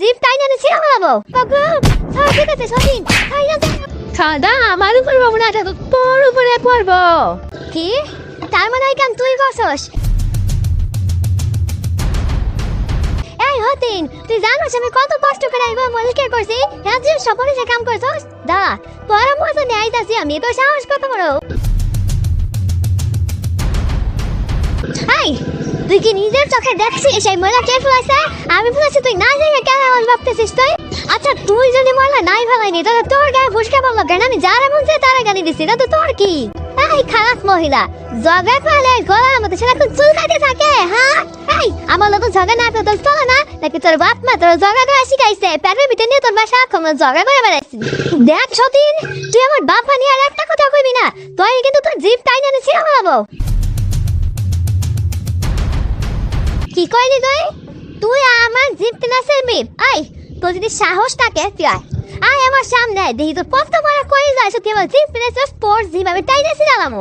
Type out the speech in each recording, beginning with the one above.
Zip টাইনা ছিঁড়ে ফেলাবো বাবু sir ঠিক আছে সঠিক টাইনা খাদা আমার উপর পাবো না তো তোর উপরে পড়ব। কি? তার মানে এই কাম তুই করছস? এই হতিন তুই জানোস আমি কত কষ্ট করে আইবা মলিকে করছি? হ্যাঁ তুই সপনে সে কাম করছস? দা তোর মতো নিয়ে আইতাছি আমি তো সাহস কত বড়? হাই তুই কি নিজের চোখে দেখছিস সেই ময়লা কে ফেলাইছে? আমি ফেলাইছি, তুই না জায়গা কেন এমন ভাবতেছিস তুই? আচ্ছা তুই যদি ময়লা নাই ফেলাইনি, তাহলে তোর গায়ে ফুসকা বলল কেন? আমি যারা মন চাই তারা গালি দিছি না তো তোর কি? এই খারাপ মহিলা, জগা ফেলে গলার মতো, সেটা খুব চুলকাতে থাকে হ্যাঁ? এই, আমার লোক জগা না তো তোর চলে না? নাকি তোর বাপ মা তোর জগা করে শিখাইছে? পেটের ভিতরে নিয়ে তোর বাসা কমল জগা করে বেড়াইছি। দেখ সতীন, তুই আমার বাপ নিয়ে আর একটা কথা কইবি না, তুই কিন্তু তোর জিপ টাই না ছিঁড়ে ফেলাবো। কি কইলি তুই? তুই আমার জিপ টেনা সেরবি আই তোর যদি সাহস থাকে তুই আয় আয় আমার সামনে আয়। দেখি তোর কত বড় কই যাস তুই আমার জিপ টেনা স্পোর্টস জিপ আমি টাইনা ছিলাম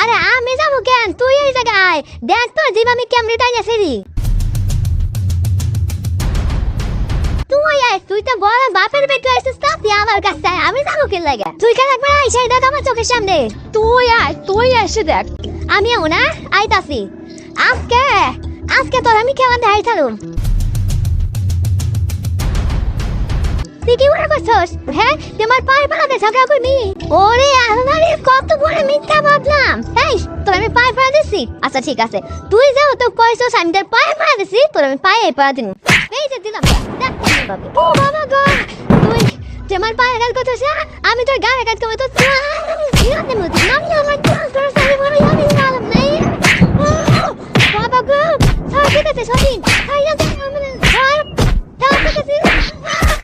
আরে আমি যাব কেন? তুই এই জায়গায় আয় দেখ তোর জিপ আমি কেমনে টাইনা ছিলি তুই আয় তুই তো বড় বাপের বেটু আসছিস না? তুই আমার কাছে আয়। আমি যাব কে লাগে? তুই কেন একবার আয় সেই দেখ আমার চোখের সামনে। তুই আয় তুই এসে দেখ। আমিও না আইতাছি। আজকে আজকে তোর আমি কেমন দেখাই থাকুম? তুই কি হ্যাঁ? ভাবলাম তোর আমি পায়ে আচ্ছা ঠিক আছে। তুই যাও আমি তোর পায়ে তোর আমি পায়ে এই যে তুই করছিস আমি তোর গায়ে আঘাত করব